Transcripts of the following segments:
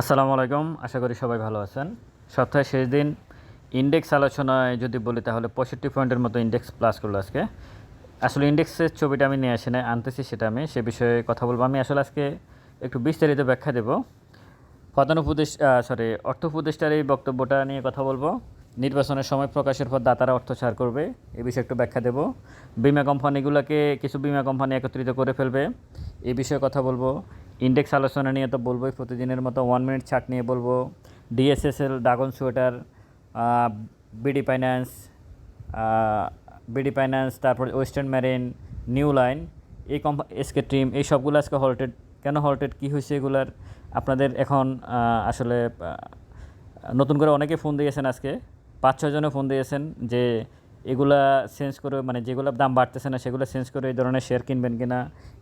আসসালামু আলাইকুম, আশা করি সবাই ভালো আছেন। সপ্তাহের শেষ দিন ইন্ডেক্স আলোচনায় যদি বলি তাহলে পঁয়ষট্টি পয়েন্টের মতো ইন্ডেক্স প্লাস করল আজকে। আসলে ইন্ডেক্সের ছবিটা আমি নিয়ে আসি না আনতেছি সেটা আমি, সে বিষয়ে কথা বলব। আমি আসলে আজকে একটু বিস্তারিত ব্যাখ্যা দেব। প্রধান উপদেশ সরি অর্থ উপদেষ্টার এই বক্তব্যটা নিয়ে কথা বলব। নির্বাচনের সময় প্রকাশের পর দাতারা অর্থ ছাড় করবে, এ বিষয়ে একটু ব্যাখ্যা দেব। বিমা কোম্পানিগুলোকে কিছু বিমা কোম্পানি একত্রিত করে ফেলবে, এ বিষয়ে কথা বলব। ইন্ডেক্স আলোচনা নিয়ে তো বলবোই, প্রতিদিনের মতো ওয়ান মিনিট ছাট নিয়ে বলব। DSSL dragon sweater BD finance BD finance তারপর ওয়েস্টার্ন ম্যারিন নিউ লাইন এই কোম্পা এসকে টিম এই সবগুলো আজকে হল্টেড কেন হল্টেড কী হয়েছে এগুলার? আপনাদের এখন আসলে নতুন করে অনেকে ফোন দিয়েছেন আজকে। পাঁচ ছজনে ফোন দিয়েছেন যে এগুলা চেঞ্জ করে মানে যেগুলোর দাম বাড়তেছে না, সেগুলো চেঞ্জ করে এই ধরনের শেয়ার কিনবেন কিনা,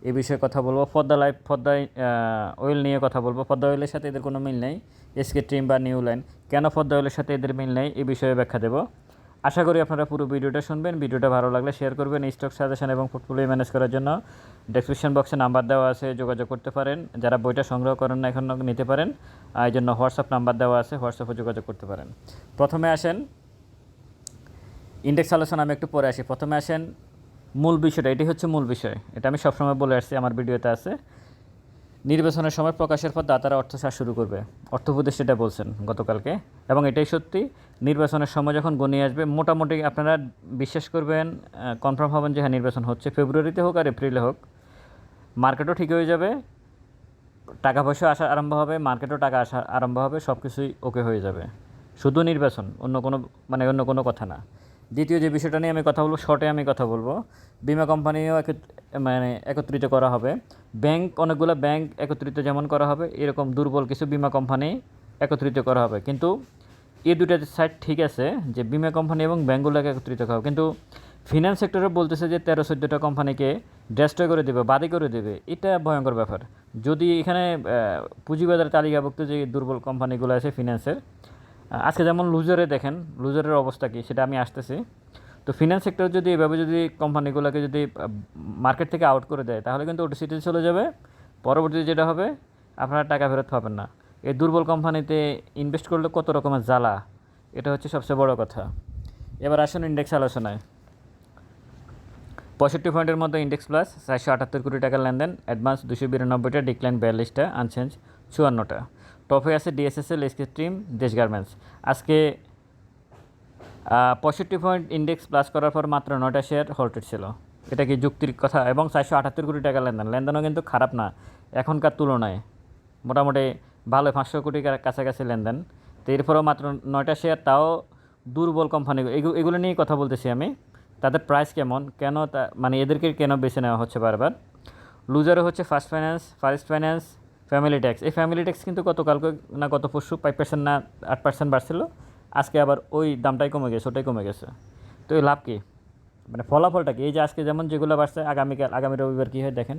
এ বিষয়ে কথা বলব। পদ্মা লাইফ পদ্মা অয়েল নিয়ে কথা বলব। পদ্মা অয়েলের সাথে এদের কোনো মিল নেই এসকে ট্রিম বা নিউ লাইন কেন পদ্মা অয়েলের সাথে এদের মিল নেই, এ বিষয়ে ব্যাখ্যা দেবো। আশা করি আপনারা পুরো ভিডিওটা শুনবেন। ভিডিওটা ভালো লাগলে শেয়ার করবেন স্টক সাজেশন এবং পোর্টফোলিও ম্যানেজ করার জন্য। ডেসক্রিপশন বক্সে নাম্বার দেওয়া আছে, যোগাযোগ করতে পারেন। যারা বইটা সংগ্রহ করেন না, এখন নিতে পারেন। এই জন্য হোয়াটসঅ্যাপ নাম্বার দেওয়া আছে হোয়াটসঅ্যাপে যোগাযোগ করতে পারেন। প্রথমে আসেন ইন্ডেক্স আলোচনা আমি একটু পরে আসি। প্রথমে আসেন মূল বিষয়টা, এটি হচ্ছে মূল বিষয়। এটা আমি সবসময় বলে আসছি, আমার ভিডিওতে আছে। নির্বাচনের সময় প্রকাশের পর দাতারা অর্থ ছাড় শুরু করবে। অর্থ উপদেশ বলছেন গতকালকে। এবং এটাই সত্যি, নির্বাচনের সময় যখন গনিয়ে আসবে, মোটামুটি আপনারা বিশ্বাস করবেন কনফার্ম হবেন যে হ্যাঁ নির্বাচন হচ্ছে। ফেব্রুয়ারিতে হোক আর এপ্রিলে হোক, মার্কেটও ঠিক হয়ে যাবে, টাকা পয়সা আসা আরম্ভ হবে, মার্কেটও টাকা আসা আরম্ভ হবে সব কিছুই ওকে হয়ে যাবে। শুধু নির্বাচন, অন্য কোনো মানে অন্য কোনো কথা না। দ্বিতীয় যে বিষয়টা নিয়ে আমি কথা বলব শর্টে আমি কথা বলব। বিমা কোম্পানিও মানে একত্রিত করা হবে। ব্যাংক অনেকগুলো ব্যাংক একত্রিত যেমন করা হবে, এরকম দুর্বল কিছু বিমা কোম্পানি একত্রিত করা হবে। কিন্তু এই দুটা সাইড ঠিক আছে যে বিমা কোম্পানি এবং ব্যাঙ্কগুলোকে একত্রিত করা হবে। কিন্তু ফিনান্স সেক্টরে বলতেছে যে তেরো, চোদ্দোটা কোম্পানিকে ডেস্ট্রয় করে দেবে বাদে করে দেবে। এটা ভয়ঙ্কর ব্যাপার। যদি এখানে পুঁজিবাজার তালিকাভুক্ত যে দুর্বল কোম্পানিগুলো আছে ফিনান্সের আজকে যেমন লুজারে দেখেন, লুজারের অবস্থা কী, সেটা আমি আসতেছি। তো ফিনান্স সেক্টর যদি এভাবে যদি কোম্পানিগুলোকে যদি মার্কেট থেকে আউট করে দেয়, তাহলে কিন্তু ওটিসিতে চলে যাবে। পরবর্তীতে যেটা হবে, আপনারা টাকা ফেরত পাবেন না। এই দুর্বল কোম্পানিতে ইনভেস্ট করলে কত রকমের জ্বালা, এটা হচ্ছে সবচেয়ে বড় কথা। এবার আসুন ইন্ডেক্স আলোচনায়। পঁয়ষট্টি পয়েন্টের মধ্যে ইন্ডেক্স প্লাস চারশো আটাত্তর কোটি টাকার লেনদেন অ্যাডভান্স দুশো বিরানব্বইটা ডিক্লাইন বিয়াল্লিশটা আনচেঞ্জ চুয়ান্নটা। টপে আছে DSSL SK stream Desh garments আজকে পঁয়ষট্টি পয়েন্ট ইন্ডেক্স প্লাস করার পর মাত্র নয়টা শেয়ার হল্টেড ছিল। এটা কি যুক্তির কথা? এবং চারশো আটাত্তর কোটি টাকা লেনদেন। লেনদেনও কিন্তু খারাপ না। এখনকার তুলনায় মোটামুটি ভালো পাঁচশো কোটি কাছাকাছি লেনদেন। তো এরপরেও মাত্র নয়টা শেয়ার তাও দুর্বল কোম্পানি এগুলো এগুলো নিয়ে কথা বলতেছি আমি। তাদের প্রাইস কেমন? কেন মানে এদেরকে কেন বেছে নেওয়া হচ্ছে বারবার? লুজারও হচ্ছে first finance first finance family tax এই ফ্যামিলি ট্যাক্স কিন্তু গতকালকে না গত পরশু ফাইভ পার্সেন্ট না আট পার্সেন্ট বাড়ছিল। আজকে আবার ওই দামটাই কমে গেছে, ওটাই কমে গেছে। তো এই লাভ কী? মানে ফলাফলটা কি? এই যে আজকে যেমন যেগুলো বাড়ছে, আগামীকাল, আগামী রবিবার কী হয় দেখেন।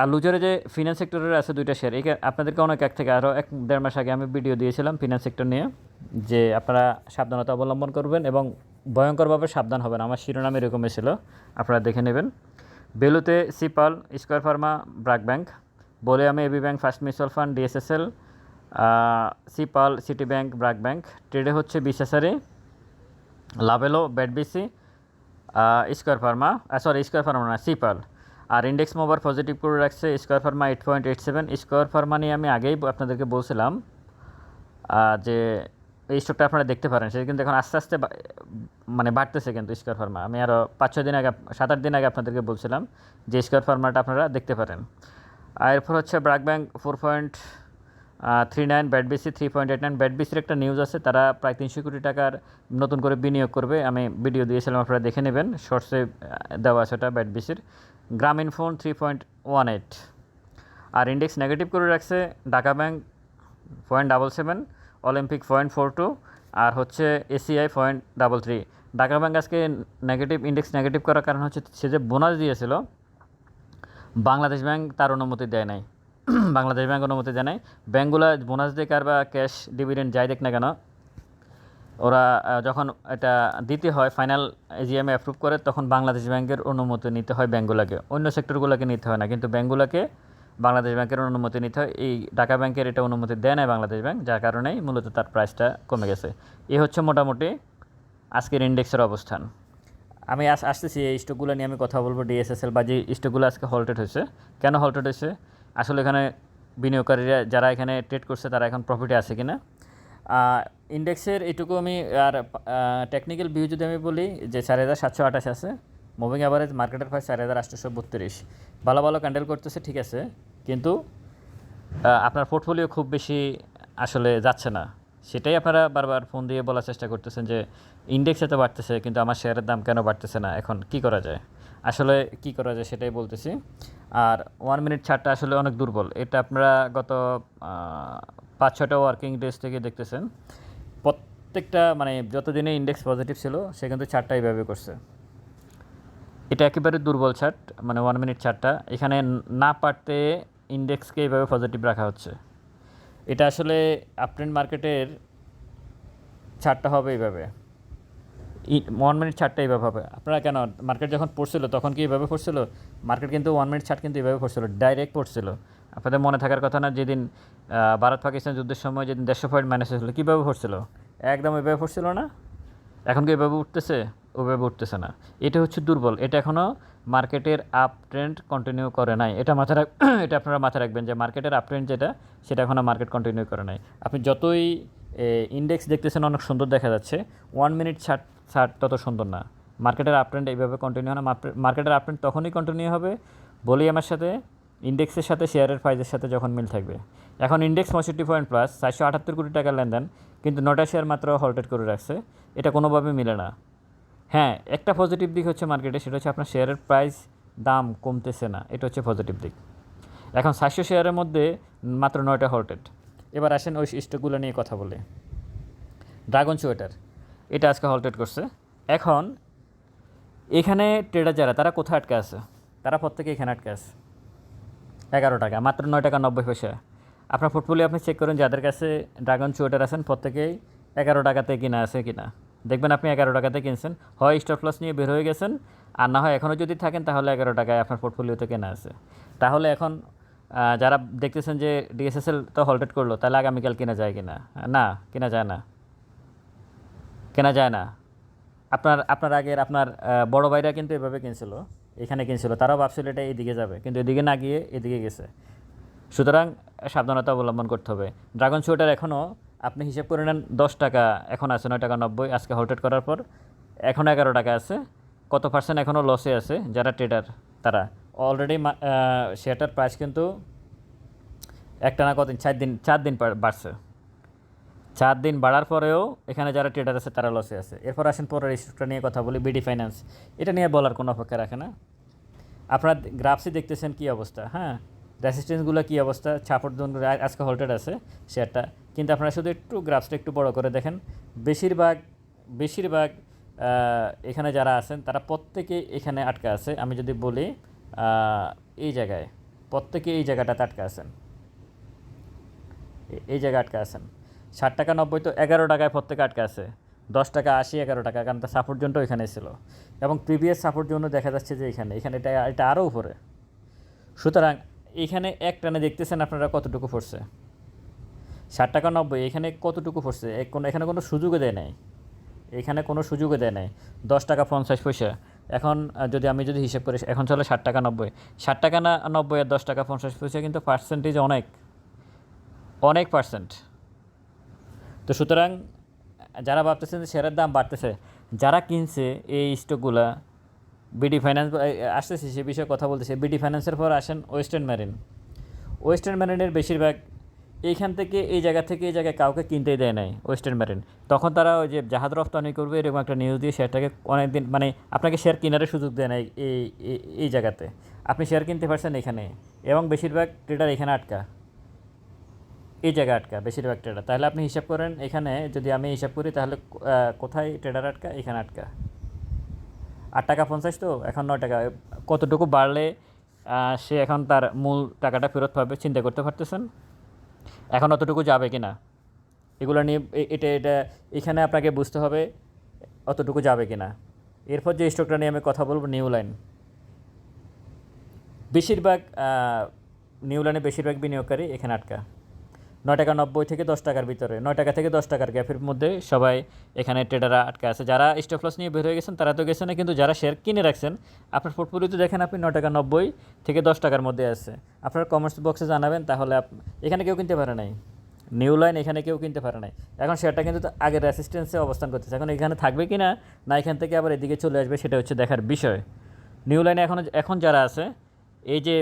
আর লুজারে যে ফিনান্স সেক্টরের আছে দুইটা শেয়ার এই আপনাদেরকে অনেক এক থেকে আরও এক দেড় মাস আগে আমি ভিডিও দিয়েছিলাম ফিনান্স সেক্টর নিয়ে, যে আপনারা সাবধানতা অবলম্বন করবেন এবং ভয়ঙ্করভাবে সাবধান হবেন। আমার শিরোনাম এরকমই ছিল, আপনারা দেখে নেবেন। বেলুতে সিপাল স্কোয়ার ফার্মা ব্রাক ব্যাংক বলে আমি AB bank, first mutual fund, DSSL সিপাল, city bank, BRAC bank. ট্রেডে হচ্ছে বিশেষারি, লাভেলো ব্যাডবিসি square pharma sorry square pharma না, সিপাল। আর ইন্ডেক্স মোবার পজিটিভ করে রাখছে square pharma eight point eight seven. Square pharma নিয়ে আমি আগেই আপনাদেরকে বলছিলাম যে এই স্টকটা আপনারা দেখতে পারেন, সেটা কিন্তু এখন আস্তে আস্তে মানে বাড়তেছে কিন্তু স্কোয়ার ফার্মা। আমি আরও পাঁচ ছয় দিন আগে, সাত আট দিন আগে আপনাদেরকে বলছিলাম যে স্কোয়ার ফার্মাটা আপনারা দেখতে পারেন। আর এরপর হচ্ছে BRAC bank four point three nine BAT BC three point eight nine BAT বিসির একটা নিউজ আছে, তারা প্রায় তিনশো কোটি টাকার নতুন করে বিনিয়োগ করবে। আমি ভিডিও দিয়েছিলাম, আপনারা দেখে নেবেন। শর্টসে দেওয়া আছে ওটা ব্যাট বিসির Grameen phone three point one eight আর ইন্ডেক্স নেগেটিভ করে রাখছে Dhaka bank point double seven Olympic point four two আর হচ্ছে ACI point double three Dhaka bank আজকে নেগেটিভ ইন্ডেক্স নেগেটিভ করার কারণ হচ্ছে সে যে বোনাস দিয়েছিল বাংলাদেশ ব্যাংক তার অনুমতি দেয় নাই। বাংলাদেশ ব্যাংক অনুমতি দেয় নাই। ব্যাংকগুলো বোনাস দিয়ে কার বা ক্যাশ, ডিভিডেন্ড যাই দেখ না কেন, ওরা যখন এটা দিতে হয়, ফাইনাল এজিএমে অ্যাপ্রুভ করে, তখন বাংলাদেশ ব্যাংকের অনুমতি নিতে হয় ব্যাঙ্কগুলোকে অন্য সেক্টরগুলোকে নিতে হয় না, কিন্তু ব্যাঙ্কগুলোকে বাংলাদেশ ব্যাংকের অনুমতি নিতে হয়। এই ঢাকা ব্যাংকের এটা অনুমতি দেয় না বাংলাদেশ ব্যাংক, যার কারণেই মূলত তার প্রাইসটা কমে গেছে। এ হচ্ছে মোটামুটি আজকের ইন্ডেক্সের অবস্থান। আমি আস, আসতেছি, এই স্টকগুলো নিয়ে আমি কথা বলব ডিএসএসএল বা যে স্টকগুলো আজকে হল্টেড হয়েছে। কেন হল্টেড হয়েছে? আসলে এখানে বিনিয়োগকারীরা, যারা এখানে ট্রেড করছে, তারা এখন প্রফিটে আছে কি না ইন্ডেক্সের এটুকু আমি, আর টেকনিক্যাল ভিউ যদি আমি বলি, যে চার হাজার সাতশো আঠাশ আছে মুভিং অ্যাভারেজ মার্কেটের প্রাইস চার হাজার আটশোশো বত্রিশ ভালো ভালো ক্যান্ডেল করতেছে, ঠিক আছে, কিন্তু আপনার পোর্টফোলিও খুব বেশি আসলে যাচ্ছে না। সেটাই আপনারা বারবার ফোন দিয়ে বলার চেষ্টা করতেছেন যে ইন্ডেক্স এত বাড়তেছে, কিন্তু আমার শেয়ারের দাম কেন বাড়তেছে না? এখন কি করা যায়? আসলে কি করা যায় সেটাই বলতেছি। আর ওয়ান মিনিট ছাড়টা আসলে অনেক দুর্বল। এটা আপনারা গত পাঁচ ছটা ওয়ার্কিং ডেজ থেকে দেখতেছেন। প্রত্যেকটা মানে যতদিনে ইন্ডেক্স পজিটিভ ছিল, সে কিন্তু ছাড়টা এইভাবে করছে। এটা একেবারে দুর্বল চার্ট মানে ওয়ান মিনিট ছাড়টা। এখানে না পারতে ইন্ডেক্সকে এইভাবে পজিটিভ রাখা হচ্ছে। এটা আসলে আপট্রেন্ড মার্কেটের ছাড়টা হবে এইভাবে। ওয়ান মিনিট ছাড়টা এইভাবে হবে। আপনারা কেন মার্কেট যখন পড়ছিল, তখন কি এইভাবে পড়ছিল? মার্কেট কিন্তু ওয়ান মিনিট ছাড় কিন্তু এইভাবে পড়ছিল ডাইরেক্ট পড়ছিল। আপনাদের মনে থাকার কথা না, যেদিন ভারত পাকিস্তান যুদ্ধের সময় যেদিন দেড়শো পয়েন্ট মাইনাস হয়েছিল, কীভাবে পড়ছিল? একদম এইভাবে পড়ছিল না? এখন কি এভাবে উঠতেছে? ওভাবে উঠতেছে না। এটা হচ্ছে দুর্বল। এটা এখনও মার্কেটের আপ ট্রেন্ড কন্টিনিউ করে নাই। এটা মাথায় রাখ এটা আপনারা মাথায় রাখবেন যে মার্কেটের আপ ট্রেন্ড যেটা, সেটা এখনও মার্কেট কন্টিনিউ করে নাই। আপনি যতই ইন্ডেক্স দেখতেছেন অনেক সুন্দর দেখা যাচ্ছে। ওয়ান মিনিট ছাট ছাট তত সুন্দর না। মার্কেটের আপ ট্রেন্ড এইভাবে কন্টিনিউ হয় না। মার্কেটের আপ ট্রেন্ড তখনই কন্টিনিউ হবে বলি আমার সাথে ইন্ডেক্সের সাথে শেয়ারের প্রাইজের সাথে যখন মিল থাকবে। এখন ইন্ডেক্স পঁয়ষট্টি পয়েন্ট প্লাস চারশো আটাত্তর কোটি টাকার লেনদেন, কিন্তু নটা শেয়ার মাত্র হল্টেড করে রাখছে। এটা কোনোভাবে মিলে না। হ্যাঁ একটা পজিটিভ দিক হচ্ছে মার্কেটে সেটা হচ্ছে আপনার শেয়ারের প্রাইস দাম কমতেছে না। এটা হচ্ছে পজিটিভ দিক। এখন সাতশো শেয়ারের মধ্যে মাত্র নয়টা হল্টেড এবার আসেন ওই স্টকগুলো নিয়ে কথা বলে। ড্রাগন সোয়েটার এটা আজকে হল্টেড করছে। এখন এখানে ট্রেডার যারা, তারা কোথায় আটকে আছে? তারা প্রত্যেকে এখানে আটকে আছে। এগারো টাকা, মাত্র নয় টাকা নব্বই পয়সা। আপনার পোর্টফোলিও আপনি চেক করুন, যাদের কাছে ড্রাগন চুয়েটার আছেন, প্রত্যেকেই এগারো টাকাতে কিনা আছে কিনা। দেখবেন আপনি এগারো টাকাতে কিনছেন। হয় স্টার প্লাস নিয়ে বের হয়ে গেছেন, আর না হয় এখনও যদি থাকেন তাহলে এগারো টাকায় আপনার পোর্টফোলিওতে কেনা আছে। তাহলে এখন যারা দেখতেছেন যে ডিএসএসএল তো হল্টেড করল, তাহলে আগামীকাল কেনা যায় কিনা? না, কেনা যায় না। কেনা যায় না। আপনার আপনার আগের, আপনার বড় ভাইরা কিন্তু এভাবে কিনছিল, এখানে কিনছিল, তারাও ভাবছিল এটা এদিকে যাবে, কিন্তু এদিকে না গিয়ে এদিকে গেছে। সুতরাং সাবধানতা অবলম্বন করতে হবে। ড্রাগন সোয়েটার এখনও আপনি হিসাব করে নেন, দশ টাকা এখন আছে, নয় টাকা নব্বই, আজকে হল্টেড করার পর, এখন এগারো টাকা আছে। কত পার্সেন্ট এখনও লসে আছে, যারা ট্রেডার তারা। অলরেডি শেয়ারটার প্রাইস কিন্তু একটা না কদিন, চার দিন চার দিন বাড়ছে। চার দিন বাড়ার পরেও এখানে যারা ট্রেডার আছে, তারা লসে আছে। এরপর আসেন পরের স্টকটা নিয়ে কথা বলি বিডি ফাইন্যান্স এটা নিয়ে বলার কোনো অপেক্ষা রাখে না। আপনারা গ্রাফসে দেখতেছেন কি অবস্থা হ্যাঁ? রেসিস্টেন্সগুলো কী অবস্থা? ছাপড় জন্য আজকে হল্টেড আছে শেয়ারটা কিন্তু আপনারা শুধু একটু গ্রাফসটা একটু বড় করে দেখেন। বেশিরভাগ বেশিরভাগ এখানে যারা আছেন, তারা প্রত্যেকে এখানে আটকা আছে। আমি যদি বলি এই জায়গায়, প্রত্যেকে এই জায়গাটাতে আটকা আছেন। এই জায়গায় আটকা আছেন। ষাট টাকা নব্বই তো এগারো টাকায় প্রত্যেকে আটকা আছে। দশ টাকা আশি, এগারো টাকা, কারণ তার সাপোর্ট জোনটা ওইখানে ছিল। এবং প্রিভিয়াস সাপোর্ট জন্য দেখা যাচ্ছে যে এখানে। এখানে এটা এটা আরও উপরে। সুতরাং এখানে এক টানে দেখতেছেন আপনারা কতটুকু পড়ছে? ষাট টাকা নব্বই, এখানে কতটুকু পড়ছে? এখানে কোনো সুযোগও দেয় নাই। এখানে কোনো সুযোগও দেয় নাই। দশ টাকা পঞ্চাশ পয়সা। এখন যদি আমি যদি হিসেব করি, এখন চলে ষাট টাকা নব্বই। ষাট টাকা না, নব্বই আর দশ টাকা পঞ্চাশ পয়সা কিন্তু পার্সেন্টেজ অনেক। অনেক পার্সেন্ট তো সুতরাং, যারা ভাবতেছেন যে শেয়ারের দাম বাড়তেছে, যারা কিনছে এই স্টকগুলা বিডি ফাইন্যান্স আসতেছে, সে বিষয়ে কথা বলতেছে। বিডি ফাইন্যান্সের পর আসেন ওয়েস্টার্ন ম্যারিন। ওয়েস্টার্ন ম্যারিনের বেশিরভাগ এইখান থেকে এই জায়গা থেকে এই জায়গায় কাউকে কিনতেই দেয় নাই ওয়েস্টার্ন ম্যারিন। তখন তারা ওই যে জাহাজ রফতানি করবে এরকম একটা নিউজ দিয়ে শেয়ারটাকে অনেক দিন মানে আপনাকে শেয়ার কেনার সুযোগ দেয় নাই এই, এই- জায়গাতে। আপনি শেয়ার কিনতে পারছেন এখানে। এবং বেশিরভাগ ট্রেডার এখানে আটকা। এই জায়গায় আটকা, বেশিরভাগ ট্রেডার তাহলে আপনি হিসাব করেন, এখানে যদি আমি হিসাব করি, তাহলে কোথায় ট্রেডার আটকা? এখানে আটকা। আট টাকা পঞ্চাশ তো? এখন নয় টাকা। কতটুকু বাড়লে সে এখন তার মূল টাকাটা ফেরত পাবে চিন্তা করতে পারতেছেন? এখন অতটুকু যাবে কি না? এগুলো নিয়ে এটা এটা, এখানে আপনাকে বুঝতে হবে অতটুকু যাবে কি না। এরপর যে স্টকটা নিয়ে আমি কথা বলব নিউ লাইন বেশিরভাগ নিউ লাইনে বেশিরভাগ বিনিয়োগকারী এখানে আটকা। নয় টাকা নব্বই থেকে দশ টাকার ভিতরে নয় টাকা থেকে দশ টাকার গ্যাপের মধ্যে সবাই এখানে ট্রেডাররা আটকে আছে। যারা স্টপ লস নিয়ে বের হয়ে গেছেন, তারা তো গেছে না কিন্তু যারা শেয়ার কিনে রাখছেন, আপনার পোর্টফোলিওতে দেখেন আপনি নয় টাকা নব্বই থেকে দশ টাকার মধ্যে আছে। আপনার কমার্স বক্সে জানাবেন, তাহলে এখানে কেউ কিনতে পারে নাই। নিউ লাইন এখানে কেউ কিনতে পারে নাই। এখন শেয়ারটা কিন্তু আগের রেসিস্টেন্সে অবস্থান করতেছে। এখন এখানে থাকবে কি না না এখান থেকে আবার এদিকে চলে আসবে, সেটা হচ্ছে দেখার বিষয়। নিউ লাইনে এখন এখন যারা আছে, এই যে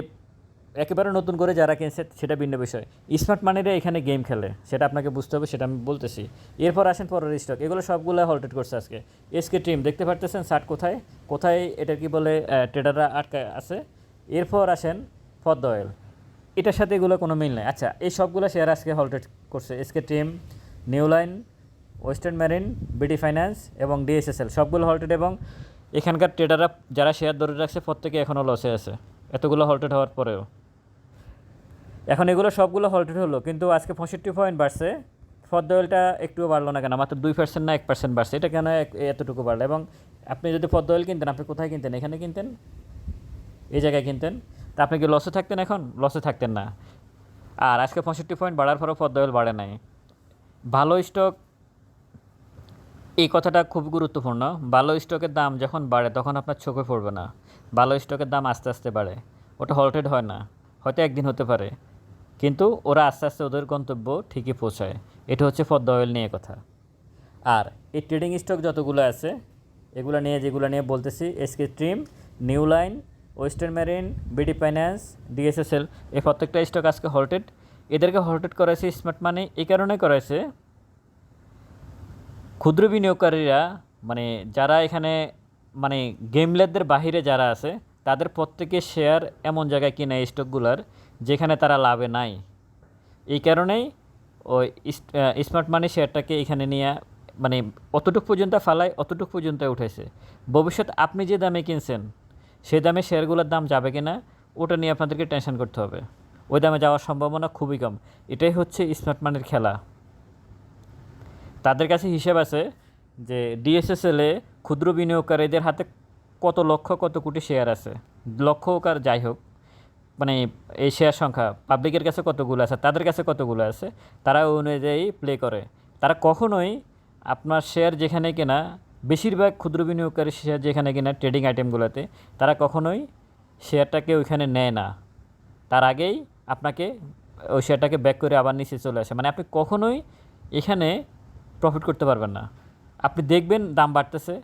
একেবারে নতুন করে যারা কিনছে, সেটা ভিন্ন বিষয়। স্মার্ট মানিরা এখানে গেম খেলে, সেটা আপনাকে বুঝতে হবে, সেটা আমি বলতেছি। এরপর আসেন পরের স্টক এগুলো সবগুলো হল্টেড করছে আজকে। এসকে টিম দেখতে পারতেছেন শার্ট কোথায়? কোথায় এটা কি বলে ট্রেডাররা আটকা আছে? এরপর আসেন পদ্ম অয়েল এটার সাথে এগুলো কোনো মিল নেই। আচ্ছা এই সবগুলো শেয়ার আজকে হল্টেড করছে। SK team new line western marine BD finance এবং ডিএসএসএল সবগুলো হল্টেড এবং এখানকার ট্রেডাররা যারা শেয়ার ধরে রাখছে, প্রত্যেকে এখনও লসে আছে। এতগুলো হল্টেড হওয়ার পরেও। এখন এগুলো সবগুলো হল্টেড হলো, কিন্তু আজকে পঁয়ষট্টি পয়েন্ট বাড়ছে। পদ্ম অয়েলটা একটুও বাড়লো না কেন? মাত্র দুই পার্সেন্ট না এক পার্সেন্ট বাড়ছে। এটা কেন এতটুকু বাড়লো? এবং আপনি যদি পদ্ম অয়েল কিনতেন, আপনি কোথায় কিনতেন? এখানে কিনতেন? এই জায়গায় কিনতেন? তা আপনি কি লসে থাকতেন এখন? লসে থাকতেন না। আর আজকে পঁয়ষট্টি পয়েন্ট বাড়ার পরেও পদ্ম অয়েল বাড়ে নাই। ভালো স্টক এই কথাটা খুব গুরুত্বপূর্ণ। ভালো স্টকের দাম যখন বাড়ে, তখন আপনার চোখে পড়বে না। ভালো স্টকের দাম আস্তে আস্তে বাড়ে। ওটা হল্টেড হয় না। হয়তো একদিন হতে পারে। কিন্তু ওরা আস্তে আস্তে ওদের গন্তব্য ঠিকই পৌঁছায়। এটা হচ্ছে পদ্ম অয়েল নিয়ে কথা। আর এই ট্রেডিং স্টক যতগুলো আছে, এগুলো নিয়ে যেগুলো নিয়ে বলতেছি SK stream New Line Western Marine BD Finance DSSL এই প্রত্যেকটা স্টক আজকে হল্টেড এদেরকে হল্টেড করাইছে স্মার্ট মানি এই কারণে করাইছে ক্ষুদ্র বিনিয়োগকারীরা মানে যারা এখানে মানে গেমলেদের বাহিরে যারা আছে, তাদের প্রত্যেকের শেয়ার এমন জায়গায় কিনে স্টকগুলার যেখানে তারা লাভে নাই। এই কারণেই ওই স্মার্ট মানি শেয়ারটাকে এখানে নিয়ে মানে অতটুকু পর্যন্ত ফালায়, অতটুকু পর্যন্ত উঠেছে। ভবিষ্যৎ আপনি যে দামে কিনছেন, সেই দামে শেয়ারগুলোর দাম যাবে কি না ওটা নিয়ে আপনাদেরকে টেনশন করতে হবে। ওই দামে যাওয়ার সম্ভাবনা খুবই কম। এটাই হচ্ছে স্মার্ট মানির খেলা। তাদের কাছে হিসেব আছে যে ডিএসএসএলে ক্ষুদ্র বিনিয়োগকারীদের হাতে কত লক্ষ কত কোটি শেয়ার আছে। লক্ষ হোক আর যাই হোক মানে এই শেয়ার সংখ্যা পাবলিকের কাছে কতগুলো আছে, তাদের কাছে কতগুলো আছে, তারা অনুযায়ী প্লে করে। তারা কখনোই আপনার শেয়ার যেখানে কেনা, বেশিরভাগ ক্ষুদ্র বিনিয়োগকারী শেয়ার যেখানে কেনা ট্রেডিং আইটেমগুলোতে তারা কখনোই শেয়ারটাকে ওইখানে নেয় না। তার আগেই আপনাকে ওই শেয়ারটাকে ব্যাক করে আবার নিচে চলে আসে। মানে আপনি কখনোই এখানে প্রফিট করতে পারবেন না। আপনি দেখবেন দাম বাড়তেছে,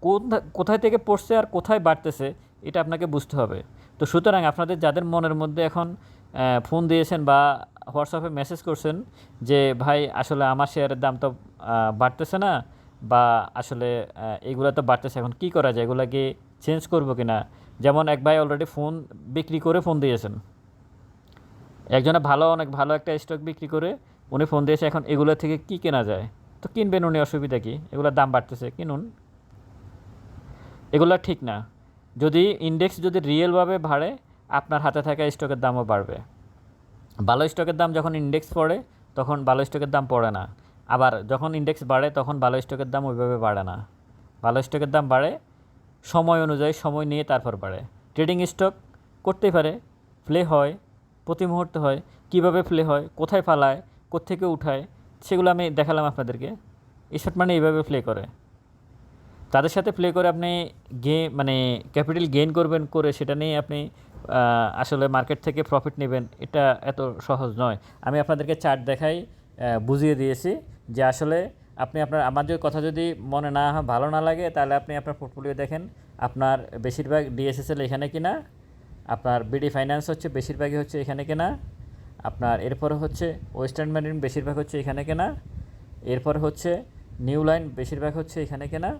কোথা- কোথায় থেকে পড়ছে আর কোথায় বাড়তেছে, এটা আপনাকে বুঝতে হবে। তো সুতরাং আপনাদের যাদের মনের মধ্যে এখন ফোন দিয়েছেন বা হোয়াটসঅ্যাপে মেসেজ করছেন যে, ভাই, আসলে আমার শেয়ারের দাম তো বাড়তেছে না বা আসলে এগুলো তো বাড়তেছে, এখন কী করা যায়? এগুলাকে চেঞ্জ করব কি না যেমন এক ভাই অলরেডি ফোন বিক্রি করে ফোন দিয়েছেন। একজনে ভালো, অনেক ভালো একটা স্টক বিক্রি করে উনি ফোন দিয়েছে, এখন এগুলো থেকে কি কেনা যায়? তো কিনবেন উনি, অসুবিধা কি? এগুলোর দাম বাড়তেছে, কিনুন। এগুলো ঠিক না। যদি ইন্ডেক্স যদি রিয়েলভাবে বাড়ে, আপনার হাতে থাকা স্টকের দামও বাড়বে। ভালো স্টকের দাম যখন ইন্ডেক্স পড়ে, তখন ভালো স্টকের দাম পড়ে না। আবার যখন ইন্ডেক্স বাড়ে, তখন ভালো স্টকের দাম ওইভাবে বাড়ে না। ভালো স্টকের দাম বাড়ে, সময় অনুযায়ী সময় নিয়ে তারপর বাড়ে। ট্রেডিং স্টক করতেই পারে প্লে হয়, প্রতি মুহূর্তে হয়, কীভাবে প্লে হয়, কোথায় ফালায়, কোত্থেকে উঠায়, সেগুলো আমি দেখালাম আপনাদেরকে। স্পট মানে এইভাবে প্লে করে। তাদের সাথে প্লে করে আপনি গে মানে ক্যাপিটাল গেইন করবেন করে সেটা নিয়ে আপনি আসলে মার্কেট থেকে প্রফিট নেবেন, এটা এত সহজ নয়। আমি আপনাদেরকে চার্ট দেখাই বুঝিয়ে দিয়েছি যে আসলে আপনি আপনার যদি কথা যদি মনে না ভালো না লাগে, তাহলে আপনি আপনার পোর্টফোলিও দেখেন, আপনার বেশিরভাগ ডিএসএসএল এখানে কিনা, আপনার বিডি ফাইন্যান্স হচ্ছে বেশিরভাগই হচ্ছে এখানে কেনা, আপনার এরপরে হচ্ছে ওয়েস্টার্ন মেরিন বেশিরভাগ হচ্ছে এখানে কেনা, এরপর হচ্ছে নিউ লাইন বেশিরভাগ হচ্ছে এখানে কেনা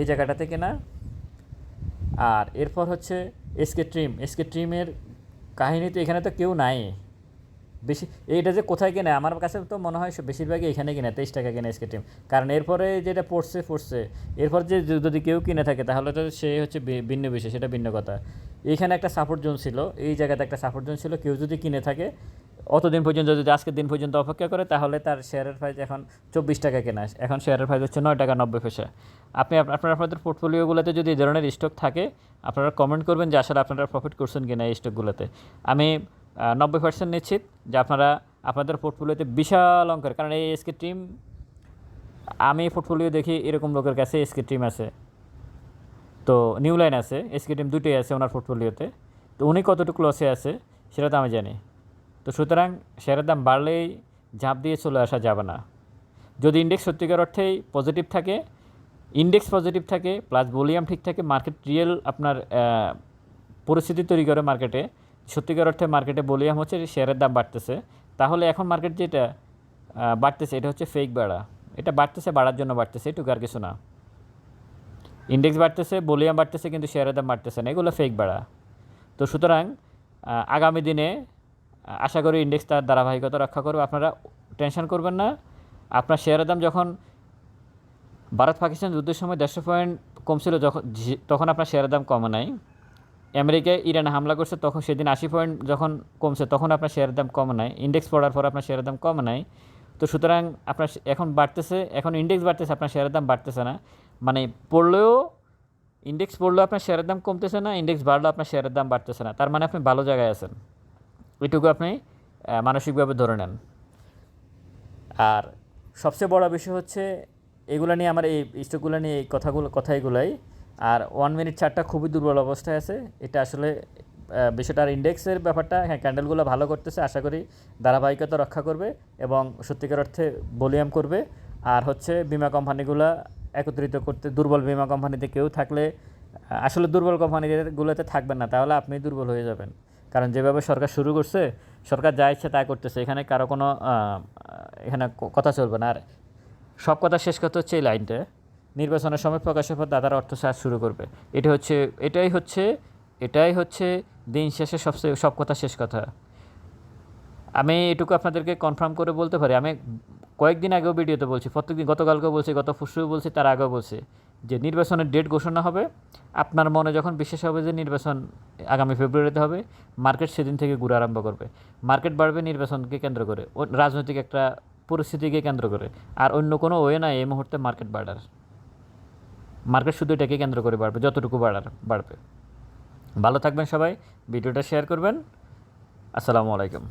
এই জায়গাটাতে কেনা। আর এরপর হচ্ছে এসকে ট্রিম। এসকে ট্রিমের কাহিনী তো এখানে তো কেউ নাই। বেশি এইটা যে কোথায় কেনে? আমার কাছে তো মনে হয় বেশিরভাগই এখানে কিনে, তেইশ টাকা কিনে এসকে টিম কারণ এরপরে যেটা পড়ছে পড়ছে। এরপর যে যদি কেউ কিনে থাকে, তাহলে তো সে হচ্ছে ভিন্ন বিষয়, সেটা ভিন্ন কথা। এইখানে একটা সাপোর্ট জোন ছিল, এই জায়গাতে একটা সাপোর্ট জোন ছিল। কেউ যদি কিনে থাকে অতদিন পর্যন্ত যদি আজকের দিন পর্যন্ত অপেক্ষা করে, তাহলে তার শেয়ারের প্রাইস এখন চব্বিশ টাকা কেনা। এখন শেয়ারের প্রাইস হচ্ছে নয় টাকা নব্বই পয়সা। আপনি আপ- আপনার, আপনাদের পোর্টফোলিওগুলোতে যদি এই ধরনের স্টক থাকে, আপনারা কমেন্ট করবেন যে আসলে আপনারা প্রফিট করছেন কিনা এই স্টকগুলোতে আমি নব্বই পার্সেন্ট নিশ্চিত যে আপনারা, আপনাদের পোর্টফোলিওতে বিশাল অঙ্কের, কারণ এই এসকে টিম আমি পোর্টফোলিও দেখি এরকম লোকের কাছে এসকে টিম আছে। তো নিউ লাইন আছে এসকে টিম দুটোই আছে ওনার পোর্টফোলিওতে তো। উনি কতটুকু লসে আছে, সেটা তো আমি জানি। তো সুতরাং শেয়ারের দাম বাড়লেই ঝাঁপ দিয়ে চলে আসা যাবে না। যদি ইন্ডেক্স সত্যিকার অর্থেই পজিটিভ থাকে ইন্ডেক্স পজিটিভ থাকে প্লাস ভলিউম ঠিক থাকে মার্কেট রিয়েল আপনার পরিস্থিতি তৈরি করে মার্কেটে সত্যিকার অর্থে মার্কেটে ভলিউম হচ্ছে, শেয়ারের দাম বাড়তেছে। তাহলে এখন মার্কেট যেটা বাড়তেছে, এটা হচ্ছে ফেক বাড়া। এটা বাড়তেছে, বাড়ার জন্য বাড়তেছে, এটুকু আর কিছু না। ইন্ডেক্স বাড়তেছে ভলিউম বাড়তেছে, কিন্তু শেয়ারের দাম বাড়তেছে না। এগুলো ফেক বাড়া। তো সুতরাং আগামী দিনে আশা করি ইন্ডেক্স তার ধারাবাহিকতা রক্ষা করবে। আপনারা টেনশন করবেন না। আপনার শেয়ারের দাম যখন ভারত পাকিস্তান যুদ্ধের সময় দেড়শো পয়েন্ট কমছিল যখন তখন আপনার শেয়ারের দাম কমে নাই। আমেরিকায় ইরানে হামলা করছে, তখন সেদিন আশি পয়েন্ট যখন কমছে, তখন আপনার শেয়ারের দাম কমে নাই। ইন্ডেক্স পড়ার পর আপনার শেয়ারের দাম কমে নাই। তো সুতরাং আপনার এখন বাড়তেছে, এখন ইন্ডেক্স বাড়তেছে, আপনার শেয়ারের দাম বাড়তেছে না। মানে পড়লেও ইন্ডেক্স পড়লেও আপনার শেয়ারের দাম কমতেছে না ইন্ডেক্স বাড়লেও আপনার শেয়ারের দাম বাড়তেছে না। তার মানে আপনি ভালো জায়গায় আছেন। এটুকু আপনি মানসিকভাবে ধরে নেন। আর সবচেয়ে বড় বিষয় হচ্ছে, এগুলো নিয়ে আমার এই স্টকগুলো নিয়ে এই কথাগুলো কথা এগুলাই আর ওয়ান মিনিট চারটা খুবই দুর্বল অবস্থায় আছে। এটা আসলে বিষয়টা আর ইন্ডেক্সের ব্যাপারটা হ্যাঁ ক্যান্ডেলগুলো ভালো করতেছে, আশা করি ধারাবাহিকতা রক্ষা করবে এবং সত্যিকার অর্থে ভলিউম করবে। আর হচ্ছে, বিমা কোম্পানিগুলো একত্রিত করতে, দুর্বল বিমা কোম্পানিতে কেউ থাকলে, আসলে দুর্বল কোম্পানিগুলোতে থাকবেন না, তাহলে আপনি দুর্বল হয়ে যাবেন। কারণ যেভাবে সরকার শুরু করছে, সরকার যা ইচ্ছে তাই করতেছে। এখানে কারও কোনো এখানে কথা চলবে না। আর সব কথা শেষ কথা হচ্ছে এই লাইনটা। নির্বাচনের সময় প্রকাশের পর দাদার অর্থ চার্জ শুরু করবে। এটা হচ্ছে, এটাই হচ্ছে এটাই হচ্ছে দিন শেষে সবচেয়ে, সব কথা শেষ কথা। আমি এটুকু আপনাদেরকে কনফার্ম করে বলতে পারি, আমি কয়েকদিন আগেও ভিডিওতে বলছি, প্রত্যেকদিন গতকালকেও বলছি, গত ফুসুও বলছি, তার আগেও বলছি। যে নির্বাচনের ডেট ঘোষণা হবে, আপনার মনে যখন বিশ্বাস হবে যে নির্বাচন আগামী ফেব্রুয়ারিতে হবে মার্কেট সেদিন থেকে ঘুরে আরম্ভ করবে। মার্কেট বাড়বে নির্বাচনকে কেন্দ্র করে রাজনৈতিক একটা পরিস্থিতিকে কেন্দ্র করে, আর অন্য কোনো ওয়ে নাই এই মুহূর্তে মার্কেট বাড়ার। মার্কেট শুধু এটাকে কেন্দ্র করে বাড়বে, যতটুকু বাড়ার, বাড়বে। ভালো থাকবেন সবাই, ভিডিওটা শেয়ার করবেন। আসসালামু আলাইকুম।